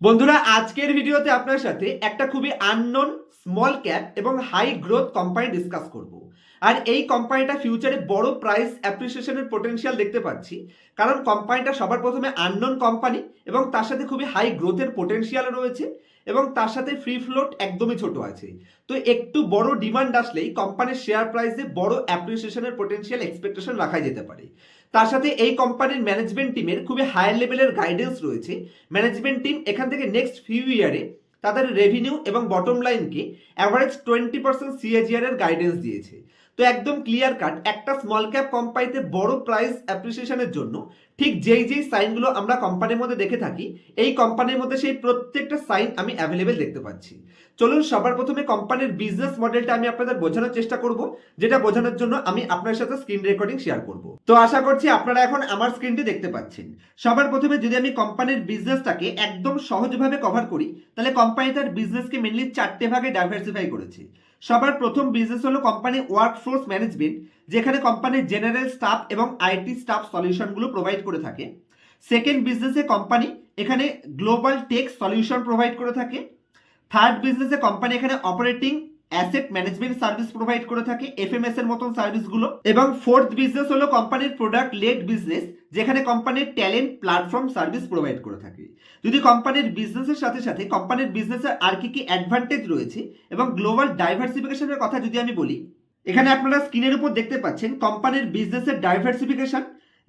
বন্ধুরা, আজকের ভিডিওতে আপনার সাথে একটা খুবই আননোন স্মল ক্যাপ এবং হাই গ্রোথ কোম্পানি ডিসকাস করব। আর এই কোম্পানিটা ফিউচারে বড় প্রাইস অ্যাপ্রিসিয়েশনের পোটেনশিয়াল দেখতে পাচ্ছি। কারণ কোম্পানিটা সবার প্রথমে আননোন কোম্পানি এবং তার সাথে খুবই হাই গ্রোথের পোটেনশিয়াল রয়েছে এবং তার সাথে ফ্রি ফ্লোট একদমই ছোট আছে। তো একটু বড় ডিমান্ড আসলেই কোম্পানির শেয়ার প্রাইসে বড় অ্যাপ্রিসিয়েশনের পোটেনশিয়াল এক্সপেকটেশন রাখা যেতে পারে। তার সাথে এই কোম্পানির ম্যানেজমেন্ট টিমের খুবই হায়ার লেভেলের গাইডেন্স রয়েছে। ম্যানেজমেন্ট টিম এখান থেকে নেক্সট ফিউ ইয়ারে তাদের রেভিনিউ এবং বটম লাইনকে অ্যাভারেজ টোয়েন্টি পার্সেন্ট সিএজিআর এর গাইডেন্স দিয়েছে। তো একদম ক্লিয়ার কাট একটা স্মল ক্যাপ কোম্পানিতে বড় প্রাইস অ্যাপ্রিসিয়েশনের জন্য ঠিক যেই যেই সাইনগুলো আমরা কোম্পানির মধ্যে দেখে থাকি, এই কোম্পানির মধ্যে সেই প্রত্যেকটা সাইন আমি অ্যাভেলেবেল দেখতে পাচ্ছি। চলুন সবার প্রথমে কোম্পানির বিজনেস মডেলটা আমি আপনাদের বোঝানোর চেষ্টা করব, যেটা বোঝানোর জন্য আমি আপনার সাথে স্ক্রিন রেকর্ডিং শেয়ার করব। তো আশা করছি আপনারা এখন আমার স্ক্রিনটি দেখতে পাচ্ছেন। সবার প্রথমে যদি আমি কোম্পানির বিজনেসটাকে একদম সহজভাবে কভার করি, তাহলে কোম্পানি তার বিজনেসকে মেনলি চারটে ভাগে ডাইভার্সিফাই করেছে। সবার প্রথম বিজনেস হলো কোম্পানি ওয়ার্কফোর্স ম্যানেজমেন্ট যেখানে কোম্পানির জেনারেল স্টাফ এবং আইটি স্টাফ সলিউশনগুলো প্রোভাইড করে থাকে। সেকেন্ড বিজনেসে কোম্পানি এখানে গ্লোবাল টেক সলিউশন প্রোভাইড করে থাকে। থার্ড বিজনেসে কোম্পানি এখানে operating asset management service provide করে থাকে এফএমএস এর মতন সার্ভিসগুলো এবং ফোর্থ বিজনেস হলো কোম্পানির প্রোডাক্ট লেড বিজনেস যেখানে কোম্পানির ট্যালেন্ট প্ল্যাটফর্ম সার্ভিস প্রোভাইড করে থাকে। যদি কোম্পানির বিজনেসের সাথে সাথে কোম্পানির বিজনেসের আর কি কি অ্যাডভান্টেজ রয়েছে এবং গ্লোবাল ডাইভার্সিফিকেশনের কথা যদি আমি বলি, এখানে আপনারা স্ক্রিনের উপর দেখতে পাচ্ছেন কোম্পানির বিজনেসের ডাইভার্সিফিকেশন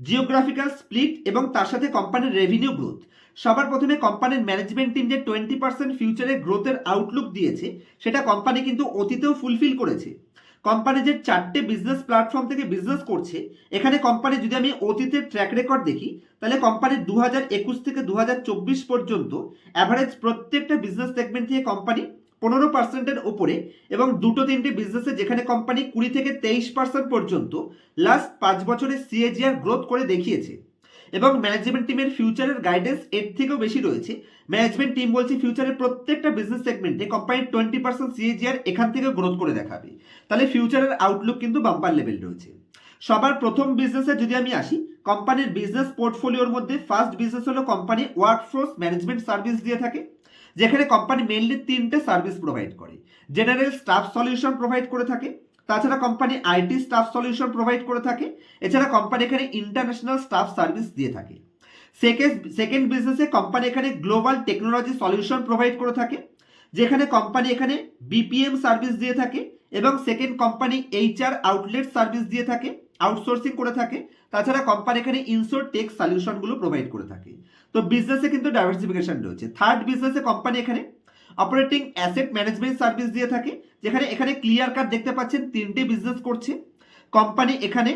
জিওগ্রাফিক্যাল স্প্লিট এবং তার সাথে কোম্পানির রেভিনিউ গ্রোথ সবার প্রথমে কোম্পানির ম্যানেজমেন্ট টিম যে টোয়েন্টি পার্সেন্ট ফিউচারে গ্রোথের আউটলুক দিয়েছে, সেটা কোম্পানি কিন্তু অতীতেও ফুলফিল করেছে। কোম্পানি যে চারটে বিজনেস প্ল্যাটফর্ম থেকে বিজনেস করছে, এখানে কোম্পানি যদি আমি অতীতের ট্র্যাক রেকর্ড দেখি, তাহলে কোম্পানির দু হাজার একুশ থেকে দু হাজার চব্বিশ পর্যন্ত অ্যাভারেজ প্রত্যেকটা বিজনেস সেগমেন্ট থেকে কোম্পানি পনেরো পার্সেন্টের ওপরে এবং দুটো তিনটে বিজনেসে যেখানে কোম্পানি কুড়ি থেকে তেইশ পার্সেন্ট পর্যন্ত লাস্ট পাঁচ বছরে সিএজিআর গ্রোথ করে দেখিয়েছে। এবং ম্যানেজমেন্ট টিমের ফিউচারের গাইডেন্স এর থেকেও বেশি রয়েছে। ম্যানেজমেন্ট টিম বলছে ফিউচারের প্রত্যেকটা বিজনেস সেগমেন্টে কোম্পানির টোয়েন্টি পার্সেন্ট সিএজিআর এখান থেকে গ্রোথ করে দেখাবে। তাহলে ফিউচারের আউটলুক কিন্তু বাম্পার লেভেল রয়েছে। সবার প্রথম বিজনেসে যদি আমি আসি কোম্পানির বিজনেস পোর্টফোলিওর মধ্যে ফার্স্ট বিজনেস হলো কোম্পানি ওয়ার্কফোর্স ম্যানেজমেন্ট সার্ভিস দিয়ে থাকে। যেখানে কোম্পানি মেনলি তিনটে সার্ভিস প্রোভাইড করে। জেনারেল স্টাফ সলিউশন প্রোভাইড করে থাকে, তাছাড়া company IT staff solution provide করে থাকে, এছাড়া কোম্পানি এখানে ইন্টারন্যাশনাল স্টাফ সার্ভিস দিয়ে থাকে। সেকেন্ড সেকেন্ড বিজনেসে কোম্পানি এখানে গ্লোবাল টেকনোলজি সলিউশন প্রোভাইড করে থাকে, যেখানে কোম্পানি এখানে বিপিএম সার্ভিস দিয়ে থাকে এবং second company HR outlet service দিয়ে থাকে আউটসোর্সিং করে থাকে তাছাড়া কোম্পানি এখানে ইনসোর টেক সলিউশনগুলো প্রোভাইড করে থাকে। তো বিজনেসে কিন্তু ডাইভার্সিফিকেশন রয়েছে। থার্ড বিজনেসে কোম্পানি এখানে অপারেটিং অ্যাসেট ম্যানেজমেন্ট সার্ভিস দিয়ে থাকে, যেখানে এখানে ক্লিয়ার কাট দেখতে পাচ্ছেন তিনটে বিজনেস করছে। কোম্পানি এখানে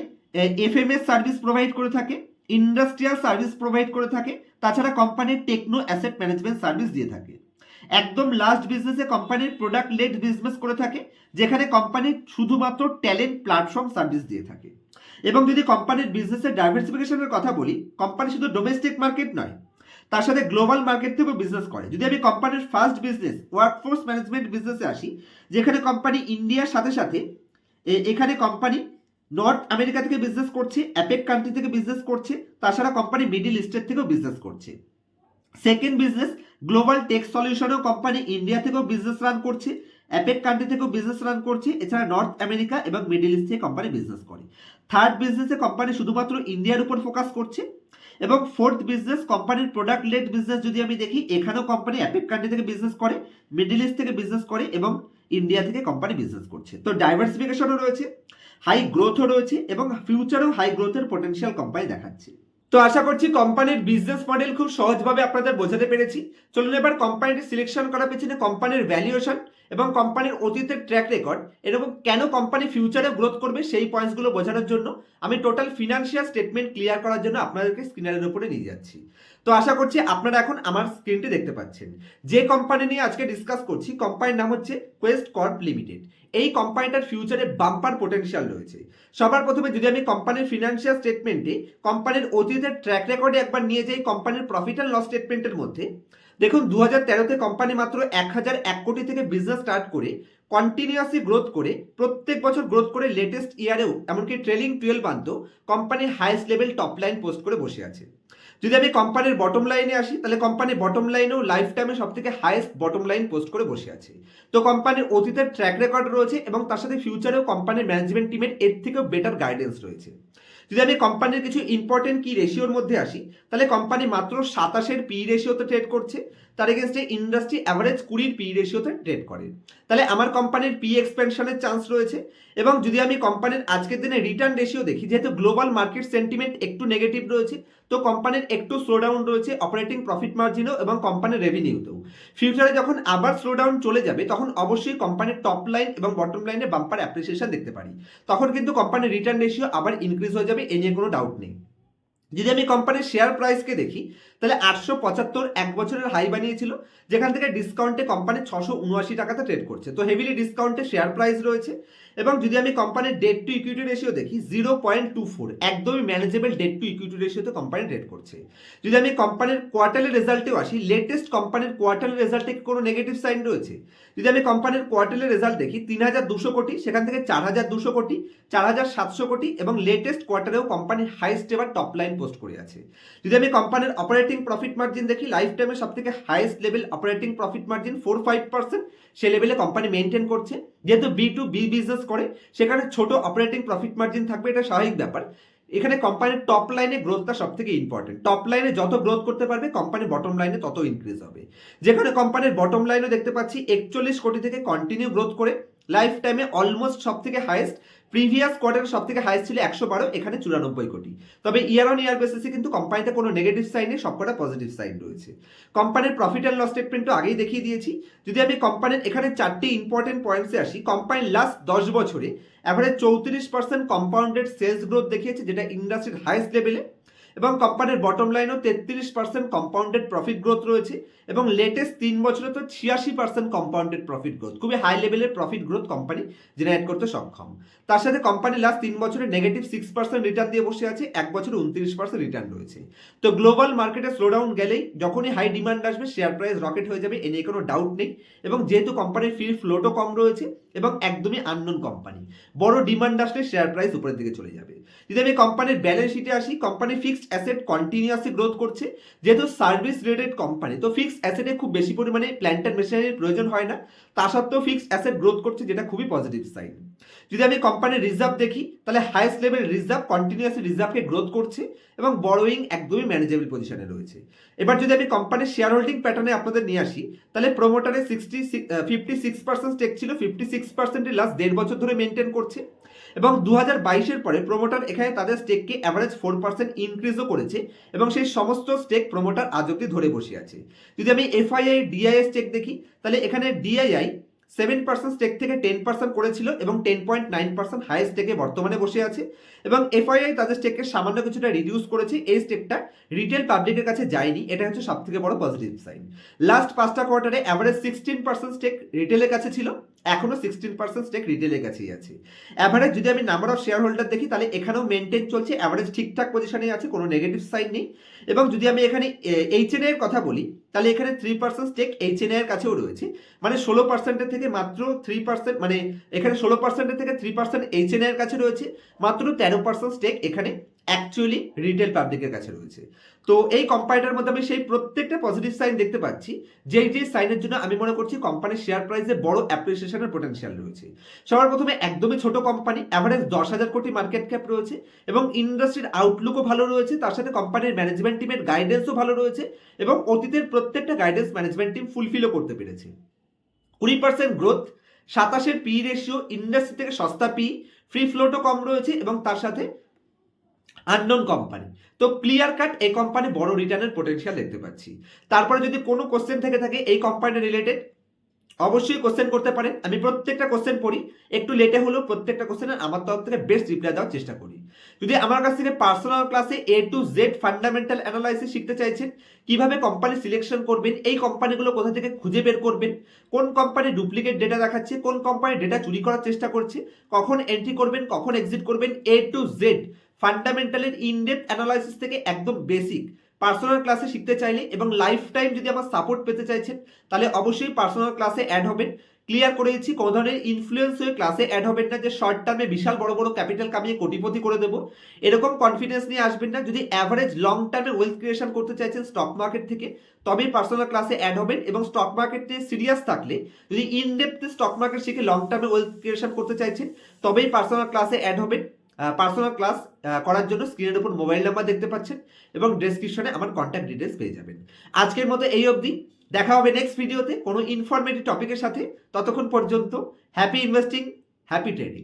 এফএমএস সার্ভিস প্রোভাইড করে থাকে ইন্ডাস্ট্রিয়াল সার্ভিস প্রোভাইড করে থাকে, তাছাড়া কোম্পানির টেকনো অ্যাসেট ম্যানেজমেন্ট সার্ভিস দিয়ে থাকে। একদম লাস্ট বিজনেসে কোম্পানির প্রোডাক্ট লেড বিজনেস করে থাকে, যেখানে কোম্পানি শুধুমাত্র ট্যালেন্ট প্ল্যাটফর্ম সার্ভিস দিয়ে থাকে। এবং যদি কোম্পানির বিজনেসের ডাইভার্সিফিকেশনের কথা বলি, কোম্পানি শুধু ডোমেস্টিক মার্কেট নয়, তার সাথে গ্লোবাল মার্কেট থেকেও বিজনেস করে। যদি আমি কোম্পানির ফার্স্ট বিজনেস ওয়ার্কফোর্স ম্যানেজমেন্ট বিজনেসে আসি, যেখানে কোম্পানি ইন্ডিয়ার সাথে সাথে এখানে কোম্পানি নর্থ আমেরিকা থেকে বিজনেস করছে অ্যাপেক কান্ট্রি থেকে বিজনেস করছে তাছাড়া কোম্পানি মিডিল ইস্টের থেকেও বিজনেস করছে। সেকেন্ড বিজনেস গ্লোবাল টেক সলিউশনেও কোম্পানি ইন্ডিয়া থেকেও বিজনেস রান করছে অ্যাপেক কান্ট্রি থেকেও বিজনেস রান করছে, এছাড়া নর্থ আমেরিকা এবং মিডিল ইস্ট থেকে কোম্পানি বিজনেস করে। থার্ড বিজনেসে কোম্পানি শুধুমাত্র ইন্ডিয়ার উপর ফোকাস করছে এবং ফোর্থ বিজনেস কোম্পানির প্রোডাক্ট লেড বিজনেস যদি আমি দেখি, এখানেও কোম্পানি অ্যাপেক কান্ট্রি থেকে বিজনেস করে মিডিল ইস্ট থেকে বিজনেস করে এবং ইন্ডিয়া থেকে কোম্পানি বিজনেস করছে। তো ডাইভার্সিফিকেশনও রয়েছে হাই গ্রোথও রয়েছে এবং ফিউচারেও হাই গ্রোথের পোটেনশিয়াল কোম্পানি দেখাচ্ছে। তো আশা করছি কোম্পানির বিজনেস মডেল খুব সহজভাবে আপনাদের বোঝাতে পেরেছি। চলুন এবার কোম্পানিটি সিলেকশন করার পেছনে কোম্পানির ভ্যালুয়েশন এবং কোম্পানির অতীতের ট্র্যাক রেকর্ড এরকম কেন কোম্পানি ফিউচারে গ্রোথ করবে সেই পয়েন্টসগুলো বোঝানোর জন্য আমি টোটাল ফিনান্সিয়াল স্টেটমেন্ট ক্লিয়ার করার জন্য আপনাদেরকে স্ক্রিনারের উপরে নিয়ে যাচ্ছি। তো আশা করছি আপনারা এখন আমার স্ক্রিনটি দেখতে পাচ্ছেন। যে কোম্পানি নিয়ে আজকে ডিসকাস করছি কোম্পানির নাম হচ্ছে কোয়েস্ট কর্প লিমিটেড এই কোম্পানিটার ফিউচারে বাম্পার পোটেনশিয়াল রয়েছে। সবার প্রথমে যদি আমি কোম্পানির ফিনান্সিয়াল স্টেটমেন্টে কোম্পানির অতীতের ট্র্যাক রেকর্ডে একবার নিয়ে যাই কোম্পানির প্রফিট অ্যান্ড লস স্টেটমেন্টের মধ্যে দেখুন দু হাজার তেরোতে কোম্পানি মাত্র এক হাজার এক কোটি থেকে বিজনেস স্টার্ট করে কন্টিনিউয়াসলি গ্রোথ করে, প্রত্যেক বছর গ্রোথ করে লেটেস্ট ইয়ারেও এমনকি ট্রেলিং টুয়েলভ আনতো company highest level top line post করে বসে আছে। যদি আমি কোম্পানির বটম লাইনে আসি, তাহলে কোম্পানির বটম লাইনেও লাইফ টাইমে সব থেকে হাইয়েস্ট বটম লাইন পোস্ট করে বসে আছে। তো কোম্পানির অতীতের ট্র্যাক রেকর্ড রয়েছে এবং তার সাথে ফিউচারেও কোম্পানির ম্যানেজমেন্ট টিমের এর থেকেও বেটার গাইডেন্স রয়েছে। যদি আমি কোম্পানির কিছু ইম্পর্টেন্ট কি রেশিওর মধ্যে আসি, তাহলে কোম্পানি মাত্র সাতাশের পি রেশিওতে ট্রেড করছে। তার এগেনস্টে ইন্ডাস্ট্রি অ্যাভারেজ কুড়ির পি রেশিওতে ট্রেড করে। তাহলে আমার কোম্পানির পি এক্সপেনশনের চান্স রয়েছে এবং যদি আমি কোম্পানির আজকের দিনে রিটার্ন রেশিও দেখি, যেহেতু গ্লোবাল মার্কেট সেন্টিমেন্ট একটু নেগেটিভ রয়েছে তো কোম্পানির একটু স্লোডাউন রয়েছে অপারেটিং প্রফিট মার্জিনও এবং কোম্পানির রেভিনিউতেও ফিউচারে যখন আবার স্লোডাউন চলে যাবে, তখন অবশ্যই কোম্পানির টপ লাইন এবং বটম লাইনে বাম্পার অ্যাপ্রিসিয়েশন দেখতে পারি। তখন কিন্তু কোম্পানির রিটার্ন রেশিও আবার ইনক্রিজ হয়ে যাবে, এ নিয়ে কোনো ডাউট নেই। যদি আমি কোম্পানির শেয়ার প্রাইসকে দেখি, তাহলে আটশো পঁচাত্তর এক বছরের হাই বানিয়েছিল, যেখান থেকে ডিসকাউন্টে কোম্পানি ছশো উনআশি টাকাতে ট্রেড করছে। তো হেভিলি ডিসকাউন্টে শেয়ার প্রাইস রয়েছে, এবং যদি আমি কোম্পানির ডেট টু ইকুইটি রেশিও দেখি জিরো পয়েন্ট টু ফোর একদমই ম্যানেজেবল ডেট টু ইকুইটি রেশিওতে কোম্পানি ট্রেড করছে। যদি আমি কোম্পানির কোয়ার্টারের রেজাল্টেও আসি লেটেস্ট কোম্পানির কোয়ার্টারলি রেজাল্টে কোনো নেগেটিভ সাইন রয়েছে? যদি আমি কোম্পানির কোয়ার্টারের রেজাল্ট দেখি, তিন হাজার দুশো কোটি, সেখান থেকে চার হাজার দুশো কোটি, চার হাজার সাতশো কোটি, এবং লেটেস্ট কোয়ার্টারেও কোম্পানির হাইস্ট এবার টপ লাইন পোস্ট করে আছে। যদি আমি কোম্পানির অপারেটিং প্রফিট মার্জিন দেখি লাইফ টাইমে সব থেকে highest level operating profit margin four five percent সে লেভেলে কোম্পানি মেনটেন করছে। যেহেতু বি টু বি বিজনেস করে, সেখানে ছোট অপারেটিং প্রফিট মার্জিন থাকবে, এটা স্বাভাবিক ব্যাপার। এখানে কোম্পানির টপ লাইনে গ্রোথটা সব থেকে ইম্পর্টেন্ট টপ লাইনে যত গ্রোথ করতে পারবে কোম্পানির বটম লাইনে তত ইনক্রিজ হবে। যেখানে কোম্পানির বটম লাইনও দেখতে পাচ্ছি, একচল্লিশ কোটি থেকে কন্টিনিউ গ্রোথ করে লাইফ টাইমে অলমোস্ট সব থেকে হাইয়েস্ট প্রিভিয়াস কোয়ার্টার সব থেকে হাইস্ট ছিল একশো বারো, এখানে চুরানব্বই কোটি। তবে ইয়ার অন ইয়ার বেসিসে কিন্তু কোম্পানিতে কোনো নেগেটিভ সাইন নেই, সবকটা পজিটিভ সাইন রয়েছে। কোম্পানির প্রফিট অ্যান্ড লস তো আগেই দেখিয়ে দিয়েছি। যদি আমি কোম্পানির এখানে চারটি ইম্পর্টেন্ট পয়েন্টসে আসি কোম্পানির লাস্ট দশ বছরে অ্যাভারেজ চৌত্রিশ পার্সেন্ট কম্পাউন্ডেড সেলস গ্রোথ দেখিয়েছে, যেটা ইন্ডাস্ট্রির হাইস্ট লেভেলে এবং কোম্পানির বটম লাইনও তেত্রিশ পার্সেন্ট কম্পাউন্ডেড প্রফিট গ্রোথ রয়েছে এবং লেটেস্ট তিন বছরে তো ছিয়াশি পার্সেন্ট কম্পাউন্ডেড প্রফিট গ্রোথ খুবই হাই লেভেলের প্রফিট গ্রোথ কোম্পানি জেনারেট করতে সক্ষম। তার সাথে কোম্পানি লাস্ট তিন বছরে নেগেটিভ সিক্স পার্সেন্ট রিটার্ন দিয়ে বসে আছে, এক বছরে উনত্রিশ পার্সেন্ট রিটার্ন রয়েছে। তো গ্লোবাল মার্কেটে স্লোডাউন গেলেই যখনই হাই ডিমান্ড আসবে শেয়ার প্রাইস রকেট হয়ে যাবে, এ নিয়ে কোনো ডাউট নেই। এবং যেহেতু কোম্পানির ফ্রি ফ্লোটও কম রয়েছে এবং একদমই আননোন কোম্পানি বড় ডিমান্ড আসলে শেয়ার প্রাইস উপরের দিকে চলে যাবে। যদি আমি কোম্পানির ব্যালেন্স শিটে আসি company fixed asset continuously growth করছে। যেহেতু সার্ভিস রিলেটেড কোম্পানি তো ফিক্সড অ্যাসেটে খুব বেশি পরিমাণে প্ল্যান্টার মেশিনারির প্রয়োজন হয় না। তা সত্ত্বেও ফিক্সড অ্যাসেট গ্রোথ করছে, যেটা খুবই পজিটিভ সাইন যদি আমি কোম্পানির রিজার্ভ দেখি, তাহলে হাইয়েস্ট লেভেল রিজার্ভ কন্টিনিউয়াসলি রিজার্ভকে গ্রোথ করছে এবং বড়োয়িং একদমই ম্যানেজেবল পজিশনে রয়েছে। এবার যদি আমি কোম্পানির শেয়ার হোল্ডিং প্যাটার্নে আপনাদের নিয়ে আসি, তাহলে প্রোমোটারে sixty fifty six percent stake ছিল ফিফটি সিক্স পার্সেন্টের লাস্ট দেড় বছর ধরে মেনটেন করছে। এবং দু হাজার বাইশের পরে প্রোমোটার এখানে তাদের স্টেককে অ্যাভারেজ ফোর পার্সেন্ট ইনক্রিজও করেছে এবং সেই সমস্ত স্টেক প্রোমোটার আজ অব্দি ধরে বসে আছে। যদি আমি এফআইআই ডিআইএস স্টেক দেখি, তাহলে এখানে ডিআইআই সেভেন পার্সেন্ট স্টেক থেকে টেন পার্সেন্ট করেছিল এবং ten point nine percent high স্টেকে বর্তমানে বসে আছে। এবং এফআইআই তাদের স্টেককে সামান্য কিছুটা রিডিউস করেছে। এই স্টেকটা রিটেল পাবলিকের কাছে যায়নি। এটা হচ্ছে সব থেকে বড় পজিটিভ সাইন লাস্ট পাঁচটা কোয়ার্টারে অ্যাভারেজ সিক্সটিন পার্সেন্ট স্টেক রিটেলের কাছে ছিল। এখনও সিক্সটিন পার্সেন্ট স্টেক রিটেলের কাছেই আছে। অ্যাভারেজ যদি আমি নাম্বার অফ শেয়ার হোল্ডার দেখি, তাহলে এখানেও মেনটেন চলছে অ্যাভারেজ ঠিকঠাক পজিশনে আছে, কোনো নেগেটিভ সাইন নেই। এবং যদি আমি এখানে এইচ এন এর কথা বলি, তাহলে এখানে three percent stake H N এর কাছেও রয়েছে। মানে ষোলো পার্সেন্টের থেকে মাত্র থ্রি পার্সেন্ট মানে এখানে ষোলো পার্সেন্টের থেকে থ্রি পার্সেন্ট এইচ এন এর কাছে রয়েছে। মাত্র তেরো পার্সেন্ট স্টেক এখানে অ্যাকচুয়ালি রিটেল পাবলিকের কাছে রয়েছে। তো এই কোম্পানিটার মধ্যে আমি সেই প্রত্যেকটা পজিটিভ সাইন দেখতে পাচ্ছি। যেই যে সাইনের জন্য আমি মনে করছি কোম্পানির শেয়ার প্রাইসে বড় অ্যাপ্রিসিয়েশনের পোটেনশিয়াল রয়েছে। সবার প্রথমে একদমই ছোট কোম্পানি অ্যাভারেজ দশ হাজার কোটি মার্কেট ক্যাপ রয়েছে এবং ইন্ডাস্ট্রির আউটলুকও ভালো রয়েছে। তার সাথে কোম্পানির ম্যানেজমেন্ট টিমের গাইডেন্সও ভালো রয়েছে এবং অতীতের প্রত্যেকটা গাইডেন্স ম্যানেজমেন্ট টিম ফুলফিলও করতে পেরেছে। কুড়ি পার্সেন্ট গ্রোথ সাতাশের পি রেশিও ইন্ডাস্ট্রি থেকে সস্তা পি ফ্রি ফ্লোটও কম রয়েছে এবং তার সাথে আননোন কোম্পানি তো ক্লিয়ার কাট এই কোম্পানি বড় রিটার্নের পোটেনশিয়াল দেখতে পাচ্ছি। তারপরে যদি কোনো কোশ্চেন থেকে থাকে, এই কোম্পানি রিলেটেড অবশ্যই কোশ্চেন করতে পারেন। আমি প্রত্যেকটা কোশ্চেন পড়ি। একটু লেটে হলেও প্রত্যেকটা কোশ্চেনের আমার তরফ থেকে বেস্ট রিপ্লাই দেওয়ার চেষ্টা করি। যদি আমার কাছ থেকে পার্সোনাল ক্লাসে A to Z fundamental analysis শিখতে চাইছেন, কীভাবে কোম্পানি সিলেকশন করবেন, এই কোম্পানিগুলো কোথা থেকে খুঁজে বের করবেন, কোন কোম্পানি ডুপ্লিকেট ডেটা দেখাচ্ছে, কোন কোম্পানি ডেটা চুরি করার চেষ্টা করছে, কখন এন্ট্রি করবেন, কখন এক্সিট করবেন এ টু জেড ফান্ডামেন্টালের ইনডেপ অ্যানালাইসিস থেকে একদম বেসিক পার্সোনাল ক্লাসে শিখতে চাইলে এবং লাইফ টাইম যদি আমার সাপোর্ট পেতে চাইছেন, তাহলে অবশ্যই পার্সোনাল ক্লাসে অ্যাড হবেন। ক্লিয়ার করে দিচ্ছি কোনো ধরনের ইনফ্লুয়েন্স হয়ে ক্লাসে অ্যাড হবেন না যে শর্ট টার্মে বিশাল বড় বড় ক্যাপিটাল কামিয়ে কোটিপতি করে দেবো। এরকম কনফিডেন্স নিয়ে আসবেন না। যদি অ্যাভারেজ লং টার্মে ওয়েলথ ক্রিয়েশন করতে চাইছেন স্টক মার্কেট থেকে, তবেই পার্সোনাল ক্লাসে অ্যাড হবেন এবং স্টক মার্কেটে সিরিয়াস থাকলে, যদি ইন ডেপথে স্টক মার্কেট শিখে লং টার্মে ওয়েলথ ক্রিয়েশন করতে চাইছেন, তবেই পার্সোনাল ক্লাসে অ্যাড হবেন। পার্সোনাল ক্লাস করার জন্য স্ক্রিনের উপর মোবাইল নাম্বার দেখতে পাচ্ছেন এবং ডেসক্রিপশনে আমার কন্ট্যাক্ট ডিটেলস পেয়ে যাবেন। আজকের মতো এই অবধি। দেখা হবে নেক্সট ভিডিওতে কোনো ইনফরমেটিভ টপিকের সাথে। ততক্ষণ পর্যন্ত হ্যাপি ইনভেস্টিং হ্যাপি ট্রেডিং